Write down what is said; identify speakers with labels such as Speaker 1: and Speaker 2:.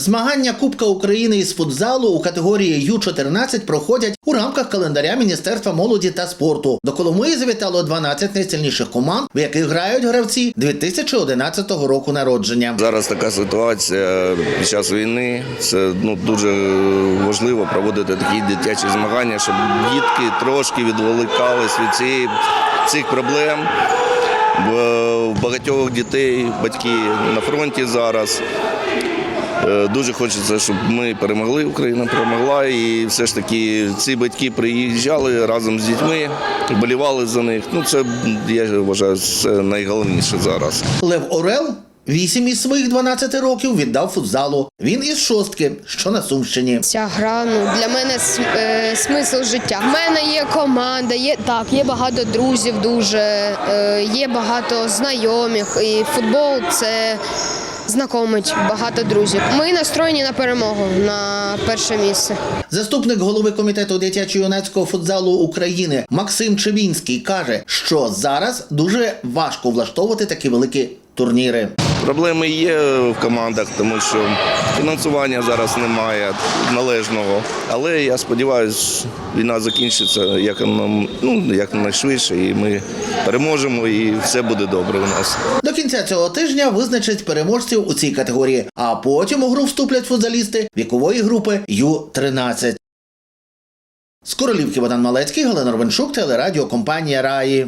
Speaker 1: Змагання Кубка України із футзалу у категорії Ю-14 проходять у рамках календаря Міністерства молоді та спорту. До Коломиї завітало 12 найсильніших команд, в яких грають гравці 2011 року народження.
Speaker 2: Зараз така ситуація під час війни. Це ну дуже важливо проводити такі дитячі змагання, щоб дітки трошки відволікались від цієї цих проблем. Бо багатьох дітей батьки на фронті зараз. Е, Дуже хочеться, щоб ми перемогли, Україна перемогла, і все ж таки ці батьки приїжджали разом з дітьми, болівали за них. Ну це я вважаю, це найголовніше зараз.
Speaker 1: Лев Орел. Вісім із своїх 12 років віддав футзалу. Він із шостки, що на Сумщині.
Speaker 3: Ця гра ну, для мене е, смисл життя. В мене є команда, є так, є багато друзів, дуже е, є багато знайомих. І футбол це знайомить багато друзів. Ми настроєні на перемогу на перше місце.
Speaker 1: Заступник голови комітету дитячо-юнацького футзалу України Максим Чебінський каже, що зараз дуже важко влаштовувати такі великі турніри.
Speaker 2: Проблеми є в командах, тому що фінансування зараз немає належного. Але я сподіваюся, війна закінчиться як, нам- ну, якнайшвидше, і ми переможемо, і все буде добре у нас.
Speaker 1: До кінця цього тижня визначать переможців у цій категорії, а потім у гру вступлять футзалісти вікової групи Ю-13. З Королівки Богдан Малецький, Галина Ровеншук, телерадіокомпанія Раї.